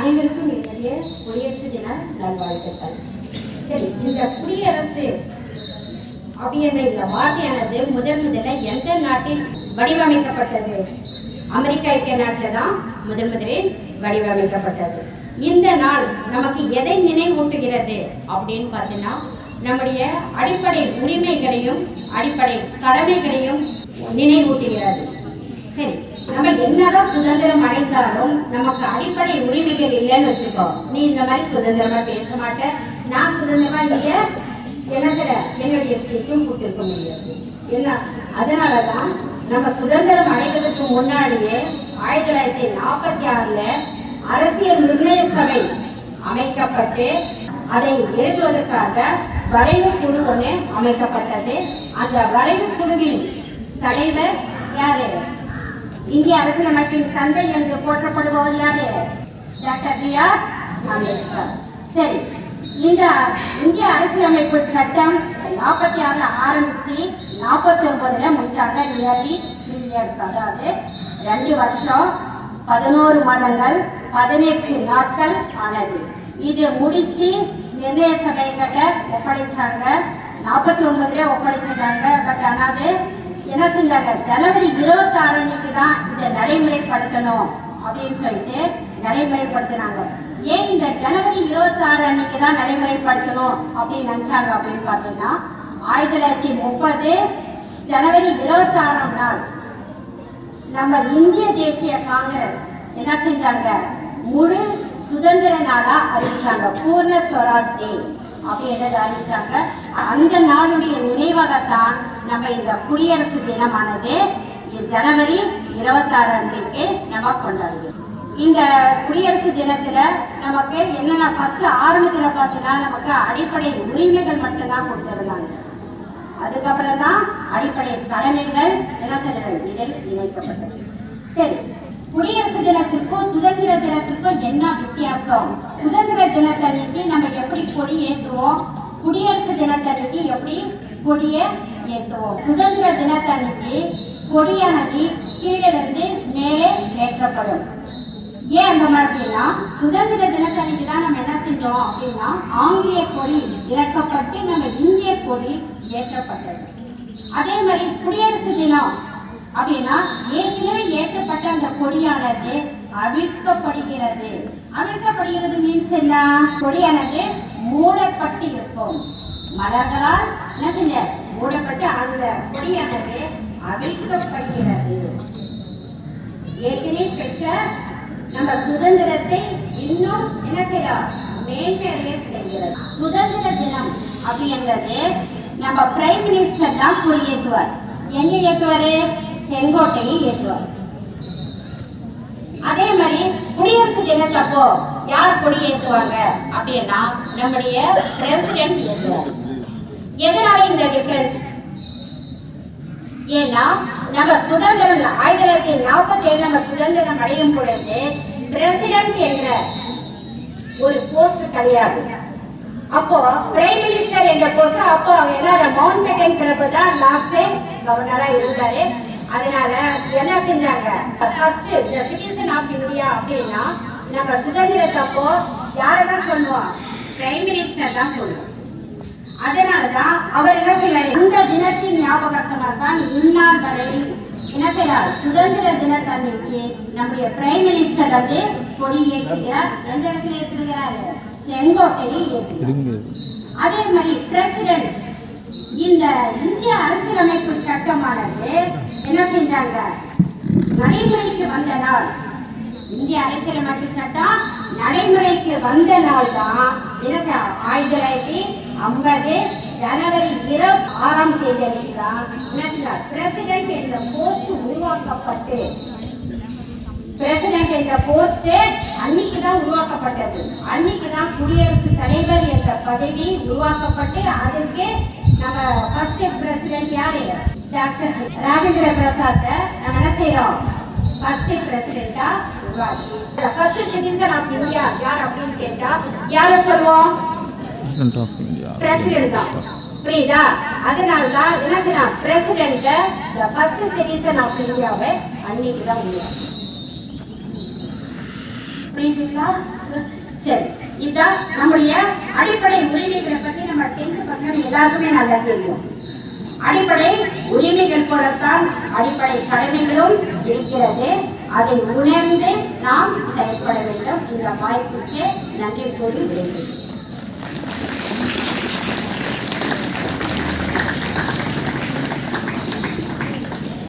அனைவருக்கும் என்னுடைய குடியரசு தின நல்வாழ்த்துக்கள். சரி இந்த குடியரசு அப்படின்ற இந்த வார்த்தையானது முதன் முதல்ல எந்த நாட்டில் வடிவமைக்கப்பட்டது? அமெரிக்க ஐக்கிய நாட்டில் தான் முதன் முதலில் வடிவமைக்கப்பட்டது. இந்த நாள் நமக்கு எதை நினைவூட்டுகிறது அப்படின்னு பார்த்தீங்கன்னா நம்முடைய அடிப்படை உரிமைகளையும் அடிப்படை கடமைகளையும் நினைவூட்டுகிறது. சரி நம்ம என்னதான் சுதந்திரம் அடைந்தாலும் நமக்கு அடிப்படை உரிமைகள் இல்லைன்னு வச்சுக்கோ. நீ இந்த மாதிரி சுதந்திரமா பேச மாட்ட. நான் சுதந்திரமா இங்க என்ன செய்ய என்னுடைய ஸ்பீச்சும் கொடுத்துருக்க முடியாது. என்ன? அதனால தான் நம்ம சுதந்திரம் அடைவதற்கு முன்னாடியே ஆயிரத்தி தொள்ளாயிரத்தி நாற்பத்தி ஆறுல அரசியல் நிர்ணய சபை அமைக்கப்பட்டு அதை எழுதுவதற்காக வரைவு குழு ஒன்று அமைக்கப்பட்டது. அந்த வரைவு குழுவின் தலைவர் யாரு? இந்திய அரசியலமைப்பின் தந்தை என்று போற்றப்படுபவர் யாரு டாக்டர் பி ஆர் அம்பேத்கர். சரி இந்த இந்திய அரசியலமைப்பு சட்டம் நாற்பத்தி ஆறுல ஆரம்பிச்சு நாற்பத்தி ஒன்பதுல முடிச்சாங்க நியர்லி த்ரீ இயர்ஸ் அதாவது ரெண்டு வருஷம் பதினோரு மாதங்கள் பதினெட்டு நாட்கள் ஆனது. இது முடிச்சு நிர்ணய சபை கிட்ட ஒப்படைச்சாங்க. நாற்பத்தி ஒன்பதுல ஒப்படைச்சிட்டாங்க பட் ஆனால் என்ன செஞ்சாங்க ஜனவரி இருபத்தி ஆறு அன்னைக்கு தான் இதை நடைமுறைப்படுத்தணும் அப்படின்னு சொல்லிட்டு நடைமுறைப்படுத்தினாங்க. ஏன் இந்த ஜனவரி இருபத்தி ஆறு அன்னைக்கு தான் நடைமுறைப்படுத்தணும் அப்படின்னு நினைச்சாங்க அப்படின்னு பார்த்தீங்கன்னா ஆயிரத்தி தொள்ளாயிரத்தி முப்பது ஜனவரி இருபத்தி ஆறாம் நாள் நம்ம இந்திய தேசிய காங்கிரஸ் என்ன செஞ்சாங்க? முழு சுதந்திர நாளா அறிவிச்சாங்க. பூர்ண ஸ்வராஜ் டே அப்படின்னு அறிவிச்சாங்க? அந்த நாளுடைய நினைவாகத்தான் நம்ம இந்த குடியரசு தினமானது ஜனவரி இருபத்தாறு அன்றைக்கு நம்ம கொண்டாடுவோம். இந்த குடியரசு தினத்துல நமக்கு என்னென்ன ஃபர்ஸ்ட் ஆரம்பத்துல பார்த்தீங்கன்னா நமக்கு அடிப்படை உரிமைகள் மட்டும்தான் கொடுத்துருந்தாங்க. அதுக்கப்புறம் தான் அடிப்படை கடமைகள் என்ன செய்யறது இதில் இணைக்கப்பட்டது. சரி குடியரசு தினத்திற்கும் சுதந்திர தினத்திற்கும் என்ன வித்தியாசம்? சுதந்திர தினத்தன்னைக்கு நம்ம எப்படி கொடி ஏற்றுவோம் குடியரசு தினத்தன்னைக்கு எப்படி கொடியை ஏற்றுவோம் சுதந்திர தினத்தன்னைக்கு கொடியானது கீழே இருந்து மேலே ஏற்றப்படும். ஏன் அந்த அப்படின்னா சுதந்திர தினத்தன்னைக்கு தான் நம்ம என்ன செஞ்சோம் அப்படின்னா ஆங்கிலேய கொடி இறக்கப்பட்டு நம்ம இந்திய கொடி ஏற்றப்பட்டது. அதே மாதிரி குடியரசு தினம் அப்படின்னா ஏற்கனவே ஏற்றப்பட்ட அந்த கொடியானது அவிழ்க்கப்படுகிறது. அவிழ்க்கப்படுகிறது மீன்ஸ் என்ன? கொடியானது மூடப்பட்டு இருக்கும். மலர்களால் என்ன செஞ்ச? மூடப்பட்டு அந்த கொடியானது அவிழ்க்கப்படுகிறது. ஏற்கனவே பெற்ற நம்ம சுதந்திரத்தை இன்னும் என்ன செய்யலாம் மேம்படைய செய்கிறது. சுதந்திர தினம் அப்படின்றது நம்ம பிரைம் மினிஸ்டர் தான் கொடியேற்றுவார் எங்க ஏற்றுவாரு? செங்கோட்டையில் ஏற்றுவார். அதே மாதிரி குடியரசு தினத்தப்போ யார் கொடி ஏற்றுவாங்க அப்படின்னா நம்முடைய பிரசிடென்ட் ஏற்றுவார் எதனால இந்த டிஃபரன்ஸ் ஏன்னா நம்ம சுதந்திரம் ஆயிரத்தி தொள்ளாயிரத்தி நாற்பத்தி ஏழு நம்ம சுதந்திரம் அடையும் பொழுது பிரசிடென்ட் என்ற ஒரு போஸ்ட் கிடையாது. அப்போ பிரைம் மினிஸ்டர் என்ற போஸ்ட் அப்போ என்ன மவுண்ட் பேட்டன் பிரபு தான் லாஸ்ட் டைம் கவர்னரா இருந்தாரு. அதனால என்ன செஞ்சாங்க? ஃபர்ஸ்ட் இந்த சிட்டிசன் ஆஃப் இந்தியா அப்படின்னா நம்ம சுதந்திரத்தப்போ யாரை தான் சொல்லுவோம்? பிரைம் மினிஸ்டர் தான் சொல்லுவோம். அதனால தான் அவர் என்ன செய்வார் இந்த தினத்தின் ஞாபகார்த்தமாக தான் இந்நாள் வரை என்ன செய்யறார் சுதந்திர தினத்தன்னைக்கு நம்முடைய பிரைம் மினிஸ்டர் வந்து கொடி ஏற்றுகிறார். எந்த இடத்துல ஏற்றுகிறார்? செங்கோட்டையில் ஏற்றுகிறார். அதே மாதிரி பிரசிடென்ட் இந்த இந்திய அரசியலமைப்பு சட்டமானது என்ன செஞ்சாங்க? நடைமுறைக்கு வந்த நாள். இந்திய அரசியலமைப்பு சட்டம் நடைமுறைக்கு வந்த நாள் தான் என்ன செய்ய- ஆயிரத்தி தொள்ளாயிரத்தி ஐம்பது ஜனவரி இருபத்தி ஆறாம் தேதி அன்னைக்கு தான் என்ன பிரசிடென்ட் என்ற போஸ்ட் உருவாக்கப்பட்டு பிரசிடென்ட் என்ற போஸ்ட் அன்னைக்கு தான் உருவாக்கப்பட்டது. அன்னைக்கு தான் குடியரசுத் தலைவர் என்ற பதவி உருவாக்கப்பட்டு அதற்கு நம்ம ஃபர்ஸ்ட் பிரசிடென்ட் யார்? டாக்டர் ராஜேந்திர பிரசாத் நம்ம என்ன செய்யறோம் ஃபர்ஸ்ட் பிரசிடென்டா உருவாக்கி. ஃபர்ஸ்ட் சிட்டிசன் ஆஃப் இந்தியா யார் அப்படின்னு கேட்டா யாரை சொல்லுவோம்? பிரசிடென்ட் தான் புரியுதா? அதனால தான் என்ன செய்யலாம் president the first citizen of இந்தியாவை அன்னைக்கு தான் உருவாக்கி புரியுதுங்களா? சரி இதுதான் நம்முடைய அடிப்படை உரிமைகளை பற்றி நம்ம டென்த் பசங்க எல்லாருக்குமே நல்லா தெரியும். அடிப்படை உரிமைகள் போலத்தான் அடிப்படை கடமைகளும் இருக்கிறது. அதை உணர்ந்து நாம் செயல்பட வேண்டும். இந்த வாய்ப்புக்கு நன்றி கூறி விடைபெறுகிறேன்.